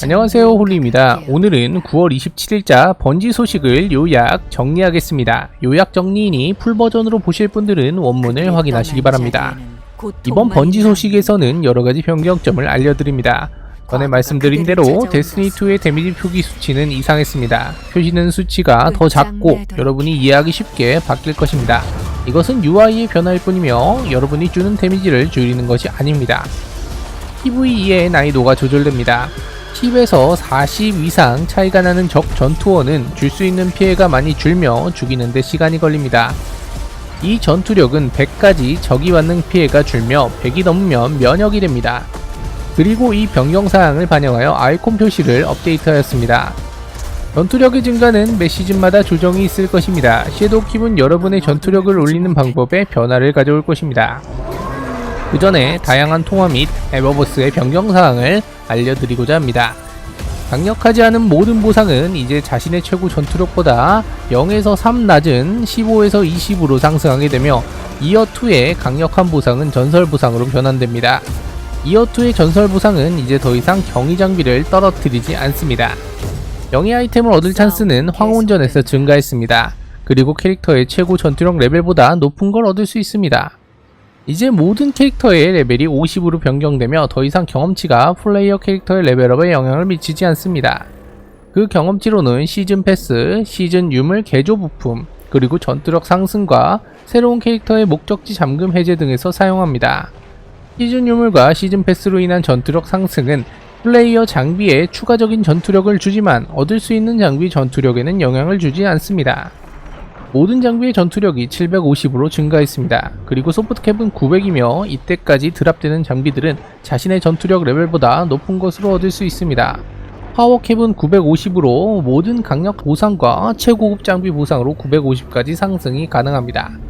안녕하세요 홀리입니다. 오늘은 9월 27일자 번지 소식을 요약 정리하겠습니다. 요약 정리이니 풀버전으로 보실 분들은 원문을 확인하시기 바랍니다. 이번 번지 소식에서는 여러가지 변경점을 알려드립니다. 전에 말씀드린 대로 데스니2의 데미지 표기 수치는 이상했습니다. 표시는 수치가 더 작고 여러분이 이해하기 쉽게 바뀔 것입니다. 이것은 UI의 변화일 뿐이며 여러분이 주는 데미지를 줄이는 것이 아닙니다. PVE의 난이도가 조절됩니다. 10에서 40 이상 차이가 나는 적 전투원은 줄 수 있는 피해가 많이 줄며 죽이는데 시간이 걸립니다. 이 전투력은 100까지 적이 받는 피해가 줄며 100이 넘으면 면역이 됩니다. 그리고 이 변경사항을 반영하여 아이콘 표시를 업데이트하였습니다. 전투력의 증가는 매 시즌마다 조정이 있을 것입니다. 섀도우 킵은 여러분의 전투력을 올리는 방법에 변화를 가져올 것입니다. 그 전에 다양한 통화 및 에버버스의 변경사항을 알려드리고자 합니다. 강력하지 않은 모든 보상은 이제 자신의 최고 전투력보다 0에서 3 낮은 15에서 20으로 상승하게 되며 이어2의 강력한 보상은 전설 보상으로 변환됩니다. 이어2의 전설 보상은 이제 더 이상 경이 장비를 떨어뜨리지 않습니다. 영의 아이템을 얻을 찬스는 황혼전에서 증가했습니다. 그리고 캐릭터의 최고 전투력 레벨보다 높은 걸 얻을 수 있습니다. 이제 모든 캐릭터의 레벨이 50으로 변경되며 더 이상 경험치가 플레이어 캐릭터의 레벨업에 영향을 미치지 않습니다. 그 경험치로는 시즌 패스, 시즌 유물 개조 부품, 그리고 전투력 상승과 새로운 캐릭터의 목적지 잠금 해제 등에서 사용합니다. 시즌 유물과 시즌 패스로 인한 전투력 상승은 플레이어 장비에 추가적인 전투력을 주지만 얻을 수 있는 장비 전투력에는 영향을 주지 않습니다. 모든 장비의 전투력이 750으로 증가했습니다. 그리고 소프트캡은 900이며 이때까지 드랍되는 장비들은 자신의 전투력 레벨보다 높은 것으로 얻을 수 있습니다. 파워캡은 950으로 모든 강력 보상과 최고급 장비 보상으로 950까지 상승이 가능합니다.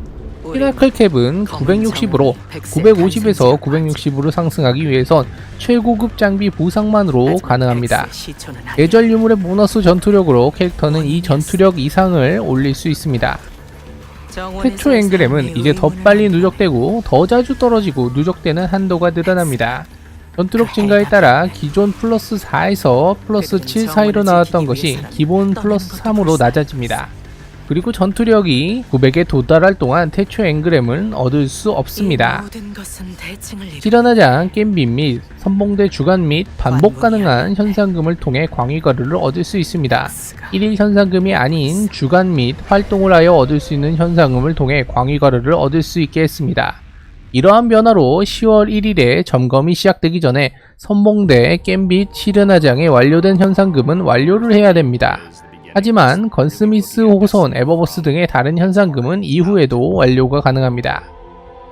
피라클 캡은 960으로 950에서 960으로 상승하기 위해선 최고급 장비 보상만으로 가능합니다. 계절 유물의 보너스 전투력으로 캐릭터는 이 전투력 이상을 올릴 수 있습니다. 태초 앵그램은 이제 더 빨리 누적되고 더 자주 떨어지고 누적되는 한도가 늘어납니다. 전투력 증가에 따라 기존 플러스 4에서 플러스 7 사이로 나왔던 것이 기본 플러스 3으로 낮아집니다. 그리고 전투력이 900에 도달할 동안 태초 앵그램을 얻을 수 없습니다. 실현하장 겜빗 및 선봉대 주간 및 반복 가능한 현상금을 통해 광위가루를 얻을 수 있습니다. 1일 현상금이 아닌 주간 및 활동을 하여 얻을 수 있는 현상금을 통해 광위가루를 얻을 수 있게 했습니다. 이러한 변화로 10월 1일에 점검이 시작되기 전에 선봉대 겜빗 실현하장에 완료된 현상금은 완료를 해야 됩니다. 하지만 건스미스 호선, 에버버스 등의 다른 현상금은 이후에도 완료가 가능합니다.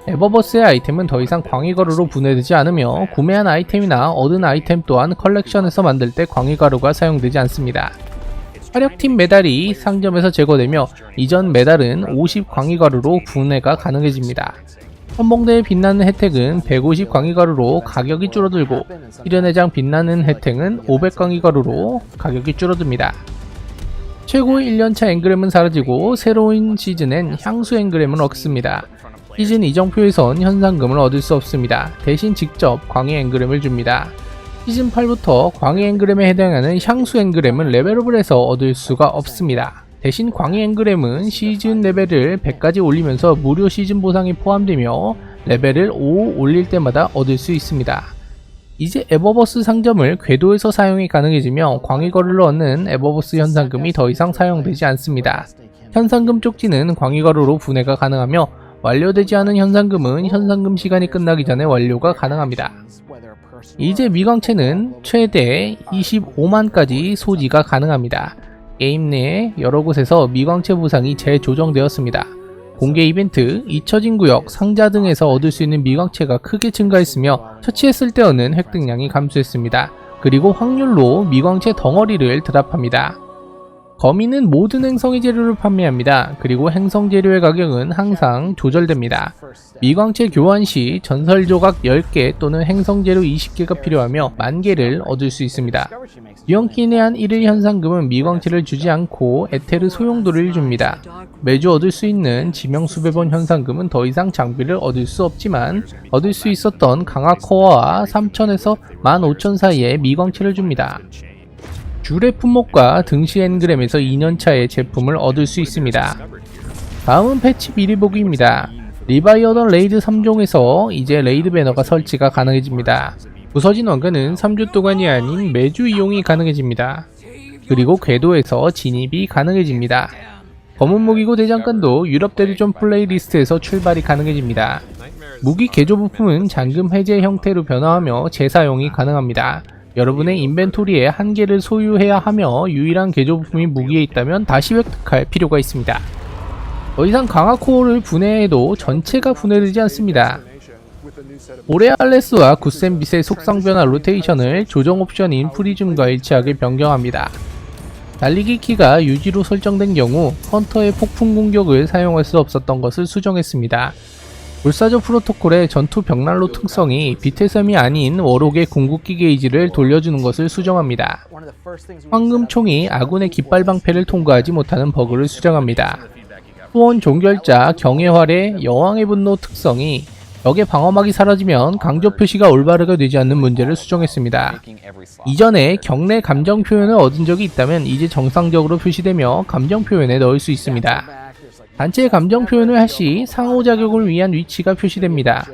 에버버스의 아이템은 더 이상 광희가루로 분해되지 않으며 구매한 아이템이나 얻은 아이템 또한 컬렉션에서 만들 때 광희가루가 사용되지 않습니다. 화력팀 메달이 상점에서 제거되며 이전 메달은 50 광희가루로 분해가 가능해집니다. 선봉대의 빛나는 혜택은 150 광희가루로 가격이 줄어들고 일연회장 빛나는 혜택은 500 광희가루로 가격이 줄어듭니다. 최고의 1년차 앵그램은 사라지고 새로운 시즌엔 향수 앵그램을 얻습니다. 시즌 이정표에선 현상금을 얻을 수 없습니다. 대신 직접 광해 앵그램을 줍니다. 시즌 8부터 광해 앵그램에 해당하는 향수 앵그램은 레벨업을 해서 얻을 수가 없습니다. 대신 광해 앵그램은 시즌 레벨을 100까지 올리면서 무료 시즌 보상이 포함되며 레벨을 5 올릴 때마다 얻을 수 있습니다. 이제 에버버스 상점을 궤도에서 사용이 가능해지며 광희거루를 얻는 에버버스 현상금이 더 이상 사용되지 않습니다. 현상금 쪽지는 광희거루로 분해가 가능하며 완료되지 않은 현상금은 현상금 시간이 끝나기 전에 완료가 가능합니다. 이제 미광체는 최대 25만까지 소지가 가능합니다. 게임 내 여러 곳에서 미광체 보상이 재조정되었습니다. 공개 이벤트, 잊혀진 구역, 상자 등에서 얻을 수 있는 미광체가 크게 증가했으며 처치했을 때 얻는 획득량이 감소했습니다. 그리고 확률로 미광체 덩어리를 드랍합니다. 거미는 모든 행성의 재료를 판매합니다. 그리고 행성 재료의 가격은 항상 조절됩니다. 미광체 교환 시 전설 조각 10개 또는 행성 재료 20개가 필요하며 만 개를 얻을 수 있습니다. 유형킨에 한 1일 현상금은 미광체를 주지 않고 에테르 소용도를 줍니다. 매주 얻을 수 있는 지명 수백 번 현상금은 더 이상 장비를 얻을 수 없지만 얻을 수 있었던 강화 코어와 3천에서 15,000 사이에 미광체를 줍니다. 줄의 품목과 등시 엔그램에서 2년차의 제품을 얻을 수 있습니다. 다음은 패치 미리 보기입니다. 리바이어던 레이드 3종에서 이제 레이드 배너가 설치가 가능해집니다. 부서진 원가는 3주 동안이 아닌 매주 이용이 가능해집니다. 그리고 궤도에서 진입이 가능해집니다. 검은 무기고 대장간도 유럽 대리존 플레이리스트에서 출발이 가능해집니다. 무기 개조 부품은 잠금 해제 형태로 변화하며 재사용이 가능합니다. 여러분의 인벤토리에 한 개를 소유해야 하며 유일한 개조 부품이 무기에 있다면 다시 획득할 필요가 있습니다. 더 이상 강화 코어를 분해해도 전체가 분해되지 않습니다. 오레알레스와 구센빗의 속성 변화 로테이션을 조정 옵션인 프리즘과 일치하게 변경합니다. 달리기 키가 유지로 설정된 경우 헌터의 폭풍 공격을 사용할 수 없었던 것을 수정했습니다. 불사조 프로토콜의 전투 벽난로 특성이 빛의 섬이 아닌 워록의 궁극기 게이지를 돌려주는 것을 수정합니다. 황금총이 아군의 깃발 방패를 통과하지 못하는 버그를 수정합니다. 후원 종결자 경애활의 여왕의 분노 특성이 적의 방어막이 사라지면 강조 표시가 올바르게 되지 않는 문제를 수정했습니다. 이전에 경내 감정 표현을 얻은 적이 있다면 이제 정상적으로 표시되며 감정 표현에 넣을 수 있습니다. 단체 감정 표현을 할 시 상호작용을 위한 위치가 표시됩니다.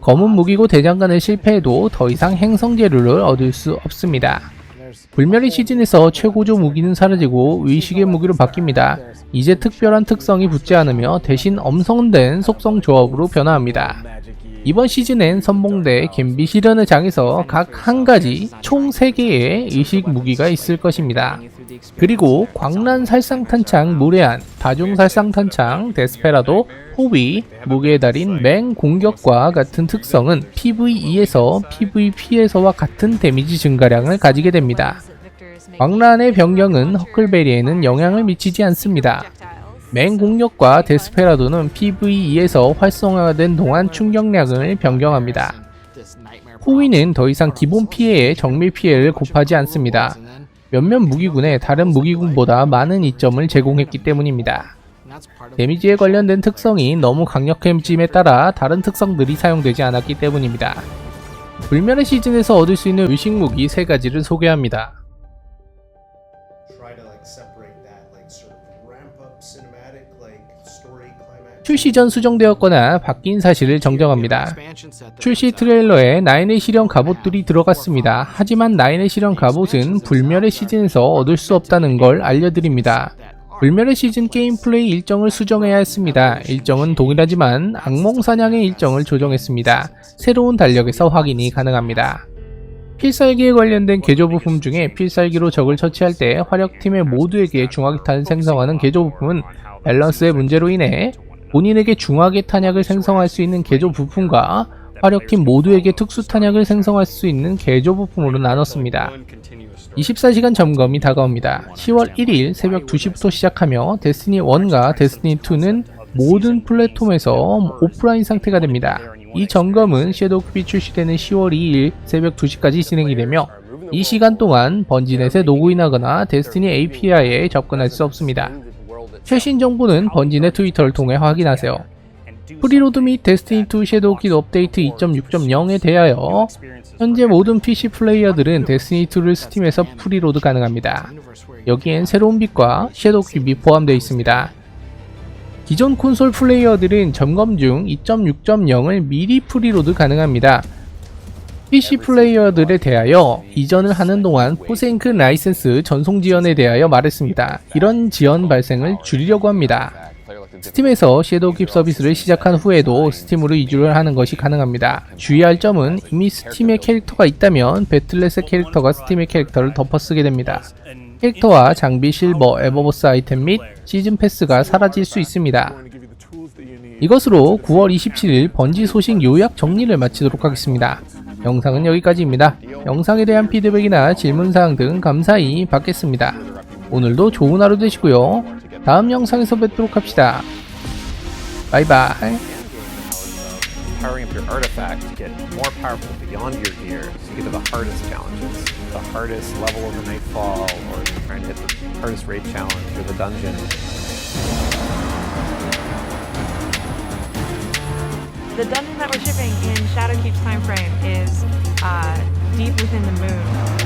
검은 무기고 대장간을 실패해도 더 이상 행성 재료를 얻을 수 없습니다. 불멸의 시즌에서 최고조 무기는 사라지고 의식의 무기로 바뀝니다. 이제 특별한 특성이 붙지 않으며 대신 엄성된 속성 조합으로 변화합니다. 이번 시즌엔 선봉대 갬비 실현의 장에서 각 한 가지 총 3개의 의식 무기가 있을 것입니다. 그리고 광란 살상탄창 무례한, 다중 살상탄창 데스페라도, 호위, 무게의 달인 맹 공격과 같은 특성은 PVE에서 PVP에서와 같은 데미지 증가량을 가지게 됩니다. 광란의 변경은 허클베리에는 영향을 미치지 않습니다. 맹 공격과 데스페라도는 PVE에서 활성화된 동안 충격량을 변경합니다. 호위는 더 이상 기본 피해에 정밀 피해를 곱하지 않습니다. 몇몇 무기군에 다른 무기군보다 많은 이점을 제공했기 때문입니다. 데미지에 관련된 특성이 너무 강력해짐에 따라 다른 특성들이 사용되지 않았기 때문입니다. 불멸의 시즌에서 얻을 수 있는 의식 무기 3가지를 소개합니다. 출시 전 수정되었거나 바뀐 사실을 정정합니다. 출시 트레일러에 나인의 실현 갑옷들이 들어갔습니다. 하지만 나인의 실현 갑옷은 불멸의 시즌에서 얻을 수 없다는 걸 알려드립니다. 불멸의 시즌 게임 플레이 일정을 수정해야 했습니다. 일정은 동일하지만 악몽 사냥의 일정을 조정했습니다. 새로운 달력에서 확인이 가능합니다. 필살기에 관련된 개조 부품 중에 필살기로 적을 처치할 때 화력팀의 모두에게 중화기 탄을 생성하는 개조 부품은 밸런스의 문제로 인해 본인에게 중화기 탄약을 생성할 수 있는 개조 부품과 화력팀 모두에게 특수 탄약을 생성할 수 있는 개조 부품으로 나눴습니다. 24시간 점검이 다가옵니다. 10월 1일 새벽 2시부터 시작하며 데스티니 1과 데스티니 2는 모든 플랫폼에서 오프라인 상태가 됩니다. 이 점검은 섀도우큐비 출시되는 10월 2일 새벽 2시까지 진행이 되며 이 시간 동안 번지넷에 로그인하거나 데스티니 API에 접근할 수 없습니다. 최신 정보는 번지넷 트위터를 통해 확인하세요. 프리로드 및 데스티니2 섀도우 킷 업데이트 2.6.0에 대하여 현재 모든 PC 플레이어들은 데스티니2를 스팀에서 프리로드 가능합니다. 여기엔 새로운 빛과 섀도우 킷이 포함되어 있습니다. 기존 콘솔 플레이어들은 점검 중 2.6.0을 미리 프리로드 가능합니다. PC 플레이어들에 대하여 이전을 하는 동안 포생크 라이센스 전송 지연에 대하여 말했습니다. 이런 지연 발생을 줄이려고 합니다. 스팀에서 섀도우 킵 서비스를 시작한 후에도 스팀으로 이주를 하는 것이 가능합니다. 주의할 점은 이미 스팀에 캐릭터가 있다면 배틀넷의 캐릭터가 스팀의 캐릭터를 덮어쓰게 됩니다. 캐릭터와 장비, 실버, 에버버스 아이템 및 시즌 패스가 사라질 수 있습니다. 이것으로 9월 27일 번지 소식 요약 정리를 마치도록 하겠습니다. 영상은 여기까지입니다. 영상에 대한 피드백이나 질문사항 등 감사히 받겠습니다. 오늘도 좋은 하루 되시고요. 다음 영상에서 뵙도록 합시다. 바이바이. powering up your artifact to get more powerful beyond your gear, so you get to the hardest challenges, the hardest level of the Nightfall, or trying to hit the hardest raid challenge or the dungeon. The dungeon that we're shipping in Shadowkeep's time frame is uh, deep within the moon.